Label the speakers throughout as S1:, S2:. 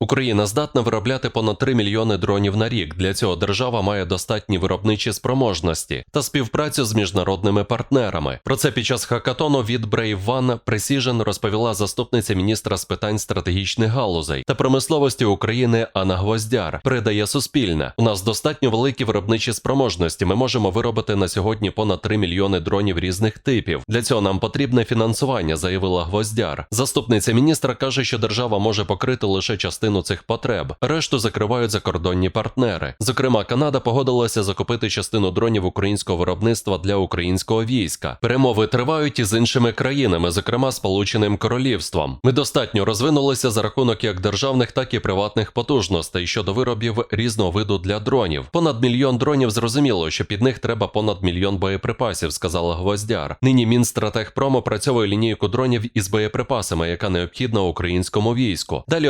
S1: Україна здатна виробляти понад 3 мільйони дронів на рік. Для цього держава має достатні виробничі спроможності та співпрацю з міжнародними партнерами. Про це під час хакатону від Brave Precision розповіла заступниця міністра з питань стратегічних галузей та промисловості України Анна Гвоздяр. Передає Суспільне. У нас достатньо великі виробничі спроможності. Ми можемо виробити на сьогодні понад 3 мільйони дронів різних типів. Для цього нам потрібне фінансування, заявила Гвоздяр. Заступниця міністра каже, що держава може покрити лише частину цих потреб. Решту закривають закордонні партнери. Зокрема, Канада погодилася закупити частину дронів українського виробництва для українського війська. Перемови тривають і з іншими країнами, зокрема Сполученим Королівством. Ми достатньо розвинулися за рахунок як державних, так і приватних потужностей щодо виробів різного виду для дронів. Понад мільйон дронів зрозуміло, що під них треба понад мільйон боєприпасів, сказала Гвоздяр. Нині Мінстратегпром опрацьовує лінійку дронів із боєприпасами, яка необхідна українському війську. Далі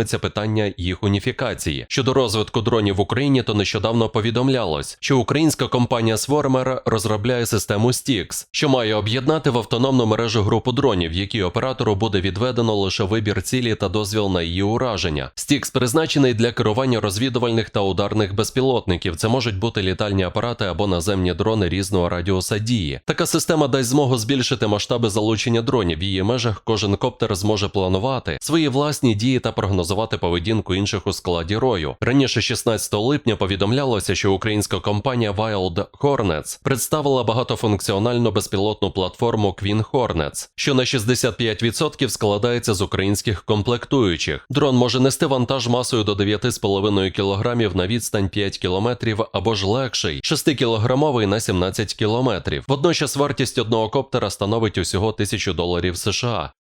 S1: обговорюватиметься питання їх уніфікації. Щодо розвитку дронів в Україні, то нещодавно повідомлялось, що українська компанія Swarmer розробляє систему Stix, що має об'єднати в автономну мережу групу дронів, якій оператору буде відведено лише вибір цілі та дозвіл на її ураження. Stix призначений для керування розвідувальних та ударних безпілотників. Це можуть бути літальні апарати або наземні дрони різного радіуса дії. Така система дасть змогу збільшити масштаби залучення дронів. В її межах кожен коптер зможе планувати свої власні дії та прогнозувати поведінку інших у складі рою. Раніше, 16 липня, повідомлялося, що українська компанія Wild Hornets представила багатофункціональну безпілотну платформу Queen Hornets, що на 65% складається з українських комплектуючих. Дрон може нести вантаж масою до 9,5 кг на відстань 5 км або ж легший 6-кілограмовий на 17 км. Водночас вартість одного коптера становить усього 1000 доларів США.